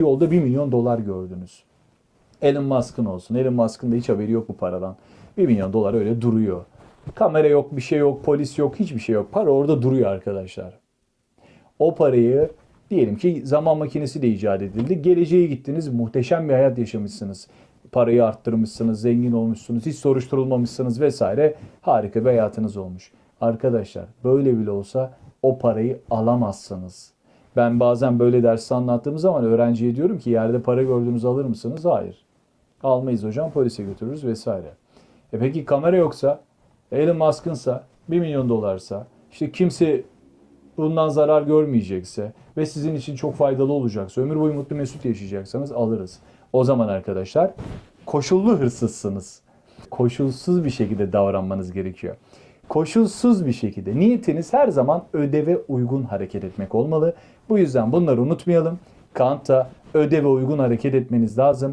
yolda 1 milyon dolar gördünüz. Elon Musk'ın olsun. Elon Musk'ın da hiç haberi yok bu paradan. 1 milyon dolar öyle duruyor. Kamera yok, bir şey yok, polis yok, hiçbir şey yok. Para orada duruyor arkadaşlar. O parayı diyelim ki zaman makinesi de icat edildi. Geleceğe gittiniz, muhteşem bir hayat yaşamışsınız. Parayı arttırmışsınız, zengin olmuşsunuz, hiç soruşturulmamışsınız vesaire. Harika bir hayatınız olmuş. Arkadaşlar böyle bile olsa o parayı alamazsınız. Ben bazen böyle ders anlattığım zaman öğrenciye diyorum ki yerde para gördünüz alır mısınız? Hayır. Almayız hocam polise götürürüz vesaire. E peki kamera yoksa, Elon Musk'ınsa, 1 milyon dolarsa, işte kimse bundan zarar görmeyecekse ve sizin için çok faydalı olacaksa, ömür boyu mutlu mesut yaşayacaksanız alırız. O zaman arkadaşlar koşullu hırsızsınız. Koşulsuz bir şekilde davranmanız gerekiyor. Koşulsuz bir şekilde niyetiniz her zaman ödeve uygun hareket etmek olmalı. Bu yüzden bunları unutmayalım. Kant'a ödeve uygun hareket etmeniz lazım.